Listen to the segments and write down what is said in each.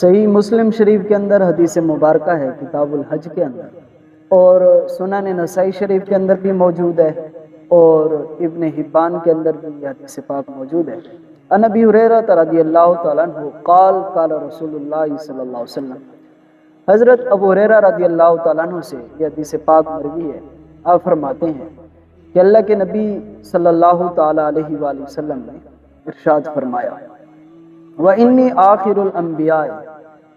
صحیح مسلم شریف کے اندر حدیث مبارکہ ہے، کتاب الحج کے اندر۔ اور سنن نسائی شریف کے اندر بھی موجود ہے، اور ابن حبان کے اندر بھی یہ حدیث پاک موجود ہے۔ ان ابی حریرہ رضی اللہ تعالیٰ عنہ قال قال رسول اللہ صلی اللہ علیہ وسلم۔ حضرت ابو حریرہ رضی اللہ تعالیٰ عنہ سے یہ حدیث پاک مروی ہے۔ آپ فرماتے ہیں کہ اللہ کے نبی صلی اللہ تعالیٰ علیہ وآلہ وسلم نے ارشاد فرمایا وَإِنِّي آخِرُ الْأَنبِيَاءِ۔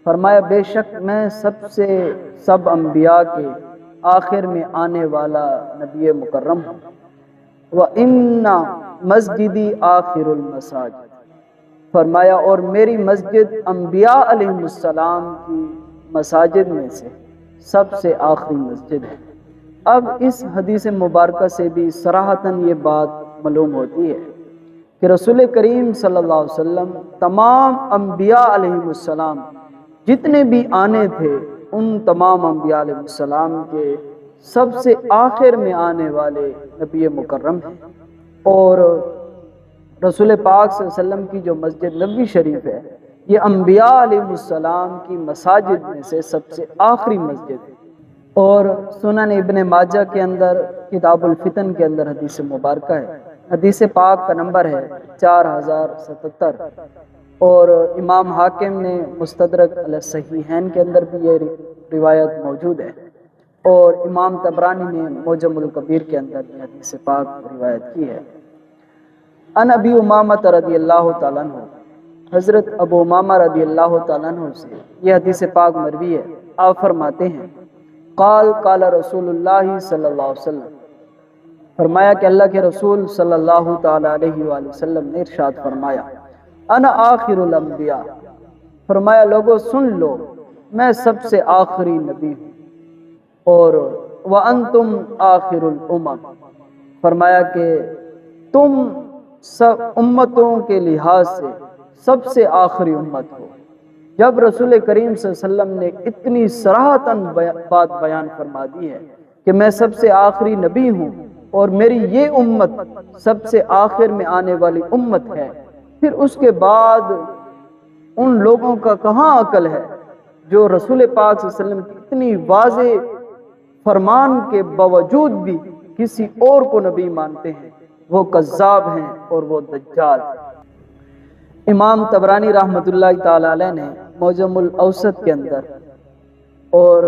فرمایا، بے شک میں سب سے سب انبیاء کے آخر میں آنے والا نبی مکرم ہوں۔ وَإِنَّ مسجدی آخر المساجد۔ فرمایا، اور میری مسجد انبیاء علیہ السلام کی مساجد میں سے سب سے آخری مسجد ہے۔ اب اس حدیث مبارکہ سے بھی سراہتاً یہ بات معلوم ہوتی ہے۔ کہ رسول کریم صلی اللہ علیہ وسلم تمام انبیاء علیہ السلام جتنے بھی آنے تھے، ان تمام انبیاء علیہ السلام کے سب سے آخر میں آنے والے نبی مکرم ہیں۔ اور رسول پاک صلی اللہ علیہ وسلم کی جو مسجد نبی شریف ہے، یہ انبیاء علیہ السلام کی مساجد میں سے سب سے آخری مسجد ہے۔ اور سنن ابن ماجہ کے اندر، کتاب الفتن کے اندر حدیث مبارکہ ہے۔ حدیث پاک کا نمبر ہے چار ہزار ستتر اور امام حاکم نے مستدرک علیہ صحیحین کے اندر بھی یہ روایت موجود ہے۔ اور امام تبرانی نے موجم القبیر کے اندر یہ حدیث پاک روایت کی ہے۔ ان ابی امامت رضی اللہ تعالیٰ عنہ، حضرت ابو امامہ رضی اللہ تعالیٰ عنہ سے یہ حدیث پاک مروی ہے۔ آپ فرماتے ہیں، قال قال رسول اللہ صلی اللہ علیہ وسلم فرمایا کہ اللہ کے رسول صلی اللہ تعالیٰ علیہ وآلہ وسلم نے ارشاد فرمایا، انا آخر الانبیاء فرمایا، لوگو، سن لو، میں سب سے آخری نبی ہوں اور وَأَنْتُمْ آخر الامم فرمایا کہ تم سب امتوں کے لحاظ سے سب سے آخری امت ہو۔ جب رسول کریم صلی اللہ علیہ وسلم نے اتنی سراہتاً بات بیان فرما دی ہے کہ میں سب سے آخری نبی ہوں اور میری یہ امت سب سے آخر میں آنے والی امت ہے۔ پھر اس کے بعد ان لوگوں کا کہاں عقل ہے جو رسول پاک صلی اللہ علیہ وسلم کی اتنی واضح فرمان کے باوجود بھی کسی اور کو نبی مانتے ہیں؟ وہ قذاب ہیں اور وہ دجال۔ امام تبرانی رحمۃ اللہ تعالی علیہ نے موجم الاوسط کے اندر اور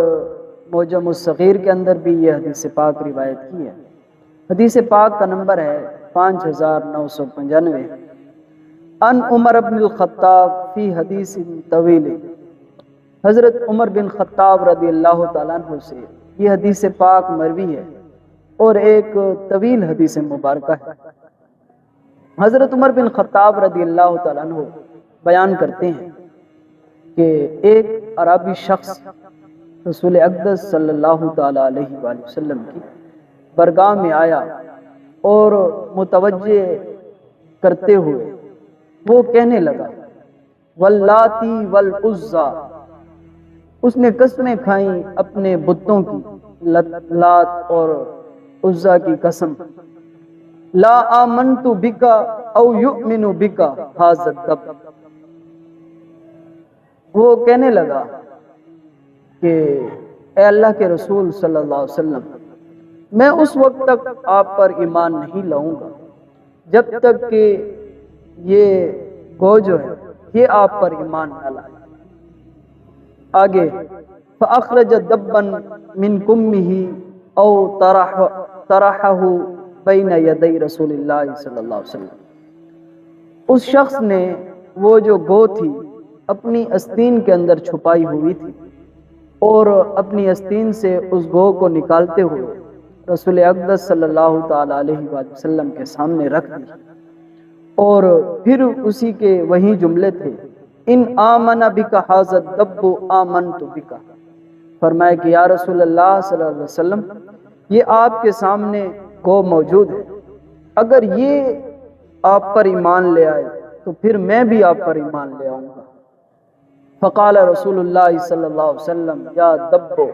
موجم الصغیر کے اندر بھی یہ حدیث پاک روایت کی ہے۔ حدیث پاک کا نمبر ہے پانچ ہزار نو سو پنجانوے۔ ان عمر بن الخطاب فی حدیث طویل۔ حضرت عمر بن خطاب رضی اللہ تعالیٰ عنہ سے یہ حدیث پاک مروی ہے اور ایک طویل حدیث مبارکہ ہے۔ حضرت عمر بن خطاب رضی اللہ تعالیٰ عنہ بیان کرتے ہیں کہ ایک عربی شخص رسول اقدس صلی اللہ تعالیٰ علیہ وآلہ وسلم کی برگاہ میں آیا اور متوجہ کرتے ہوئے وہ کہنے لگا واللاتی والعزا اس نے قسمیں کھائیں اپنے بتوں کی لات اور عزا کی قسم۔ لا آمنت بکا او یؤمن بکا حاضر دب وہ کہنے لگا کہ، اے اللہ کے رسول صلی اللہ علیہ وسلم میں اس وقت تک آپ پر ایمان نہیں لاؤں گا۔ جب تک کہ یہ گو جو ہے، یہ آپ پر ایمان نہ لائے۔ آگے، فَأَخْرَجَ دَبًّا مِن كُمِّهِ او طرحہ بین یدی رسول اللہ صلی اللہ علیہ وسلم۔ اس شخص نے وہ جو گو تھی، اپنی استین کے اندر چھپائی ہوئی تھی اور اپنی استین سے اس گو کو نکالتے ہوئے رسول اقدس صلی اللہ تعالیٰ علیہ وآلہ وسلم کے سامنے رکھ دی۔ اور پھر اسی کے وہی جملے تھے، ان آمن بکا حاضر دب آمن تو بکا فرمایا کہ یا رسول اللہ صلی اللہ علیہ وسلم، یہ آپ کے سامنے گو موجود ہے۔ اگر یہ آپ پر ایمان لے آئے، تو پھر میں بھی آپ پر ایمان لے آؤں گا۔ فقال رسول اللہ صلی اللہ علیہ وسلم، یا دبو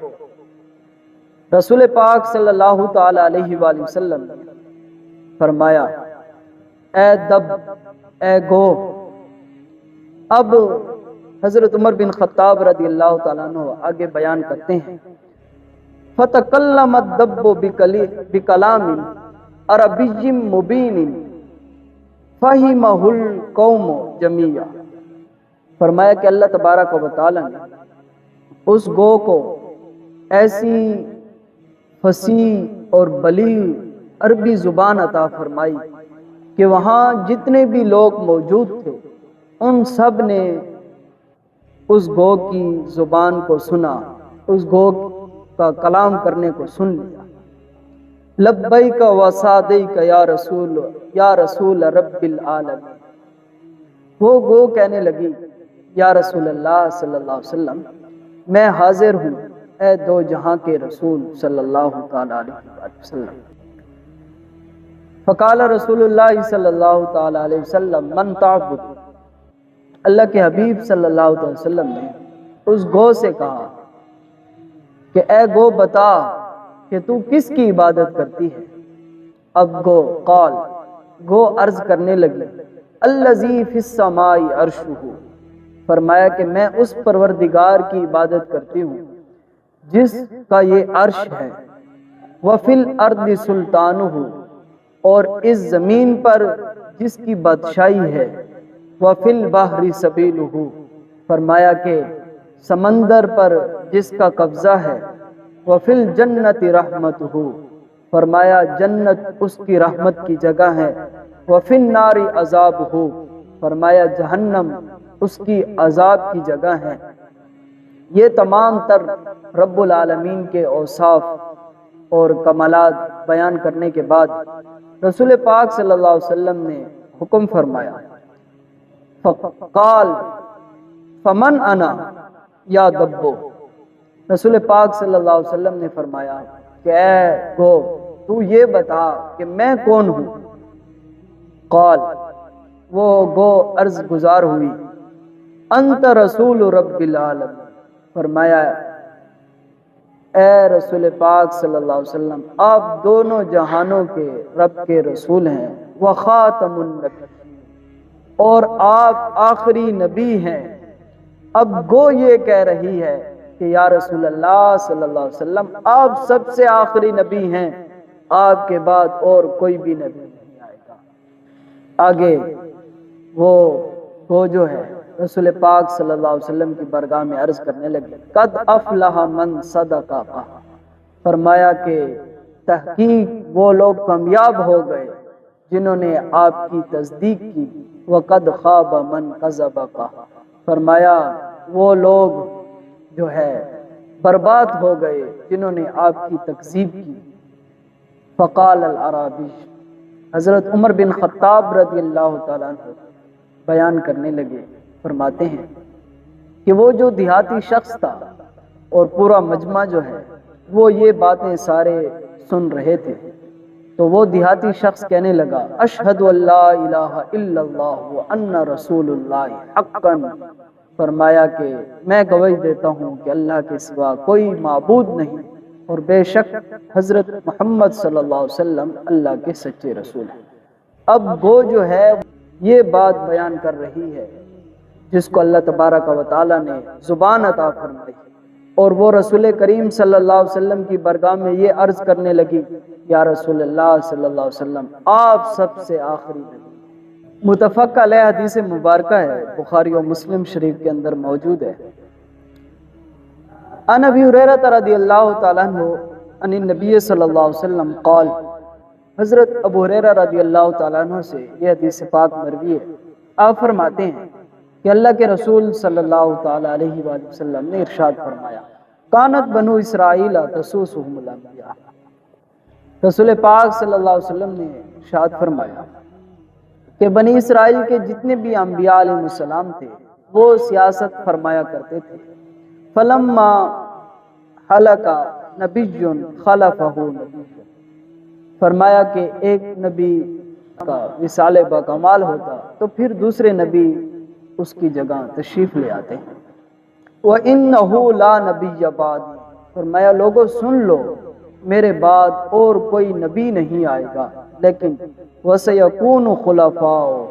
رسول پاک صلی اللہ تعالی علیہ وآلہ وسلم فرمایا، اے دب، اے گو اب حضرت عمر بن خطاب رضی اللہ تعالیٰ عنہ آگے بیان کرتے ہیں۔ فتکلم الدب بکلام عربی مبین فہمہ القوم جمیعہ۔ فرمایا کہ اللہ تبارک و تعالیٰ نے اس گو کو ایسی فصیح اور بلی عربی زبان عطا فرمائی کہ وہاں جتنے بھی لوگ موجود تھے، ان سب نے اس گو کی زبان کو سنا، اس گو کا کلام کرنے کو سن لیا۔ لبئی کا وسادئی کا یا رسول یا رسول رب العالم وہ گو کہنے لگی، یا رسول اللہ صلی اللہ علیہ وسلم، میں حاضر ہوں۔ اے دو جہاں کے رسول صلی اللہ تعالی علیہ وسلم۔ فقال رسول اللہ صلی اللہ تعالی علیہ وسلم، من تعبد؟ اللہ کے حبیب صلی اللہ علیہ وسلم نے اس گو سے کہا کہ، اے گو، بتا کہ تو کس کی عبادت کرتی ہے؟ اب گو قال، گو عرض کرنے لگی، الذی فی السماء عرشہ. فرمایا کہ میں اس پروردگار کی عبادت کرتی ہوں۔ جس کا یہ عرش ہے۔ وفل ارد سلطان ہو اور اس زمین پر جس کی بادشاہی ہے۔ وفل بحری سبیل فرمایا کہ سمندر پر جس کا قبضہ ہے۔ وفل جنت رحمت ہو فرمایا جنت اس کی رحمت کی جگہ ہے۔ وفل ناری عذاب ہو فرمایا جہنم اس کی عذاب کی جگہ ہے۔ یہ تمام تر رب العالمین کے اوصاف اور کمالات بیان کرنے کے بعد رسول پاک صلی اللہ علیہ وسلم نے حکم فرمایا۔ فقال، فمن انا یا دبو؟ رسول پاک صلی اللہ علیہ وسلم نے فرمایا کہ اے گو، تو یہ بتا کہ میں کون ہوں؟ قال، وہ گو عرض گزار ہوئی۔ انت رسول رب العالمین۔ فرمایا، اے رسول پاک صلی اللہ علیہ وسلم، آپ دونوں جہانوں کے رب کے رسول ہیں وہ خاتم النبی اور آپ آخری نبی ہیں۔ اب گو یہ کہہ رہی ہے کہ یا رسول اللہ صلی اللہ علیہ وسلم، آپ سب سے آخری نبی ہیں، آپ کے بعد اور کوئی بھی نبی نہیں آئے گا۔ آگے وہ وہ جو ہے رسول پاک صلی اللہ علیہ وسلم کی برگاہ میں عرض کرنے لگے، قد افلح من صدقہ فرمایا کہ تحقیق وہ لوگ کامیاب ہو گئے جنہوں نے آپ کی تصدیق کی وہ قد خواب من قذب کا فرمایا وہ لوگ جو ہے برباد ہو گئے جنہوں نے آپ کی تقزیب کی۔ فقال العرابی، حضرت عمر بن خطاب رضی اللہ تعالیٰ بیان کرنے لگے، فرماتے ہیں کہ وہ جو دیہاتی شخص تھا اور پورا مجمع جو ہے، وہ یہ باتیں سارے سن رہے تھے۔ تو وہ دیہاتی شخص کہنے لگا، اشہد اللہ الہ الا اللہ وان رسول اللہ حقا. فرمایا کہ، میں گوئی دیتا ہوں کہ اللہ کے سوا کوئی معبود نہیں اور بے شک حضرت محمد صلی اللہ علیہ وسلم اللہ کے سچے رسول ہیں۔ اب وہ جو ہے یہ بات بیان کر رہی ہے، جس کو اللہ تبارک و تعالیٰ نے زبان عطا فرمائی۔ اور وہ رسول کریم صلی اللہ علیہ وسلم کی برگاہ میں یہ عرض کرنے لگی، یا رسول اللہ صلی اللہ علیہ وسلم، آپ سب سے آخری نبی۔ متفق علیہ حدیث مبارکہ ہے، بخاری و مسلم شریف کے اندر موجود ہے۔ ان ابی حریرہ رضی اللہ تعالیٰ عنہ ان نبی صلی اللہ علیہ وسلم قال حضرت ابو حریرہ رضی اللہ تعالیٰ عنہ سے یہ حدیث پاک مروی ہے۔ آپ فرماتے ہیں کہ اللہ کے رسول صلی اللہ تعالی علیہ وآلہ وسلم نے ارشاد فرمایا، کانت بنو اسرائیل تسوسهم الانبیاء رسول پاک صلی اللہ علیہ وسلم نے ارشاد فرمایا کہ بنی اسرائیل کے جتنے بھی انبیاء علیہ السلام تھے، وہ سیاست فرمایا کرتے تھے۔ فلما حلق نبی خلفہ نبی فرمایا کہ ایک نبی کا وصال با کمال ہوتا تو پھر دوسرے نبی اس کی جگہ تشریف لے آتے ہیں۔ وہ ان لا نبی فرمایا، لوگوں، سن لو، میرے بعد اور کوئی نبی نہیں آئے گا، لیکن وَسَيَكُونُ خُلَفَاؤ۔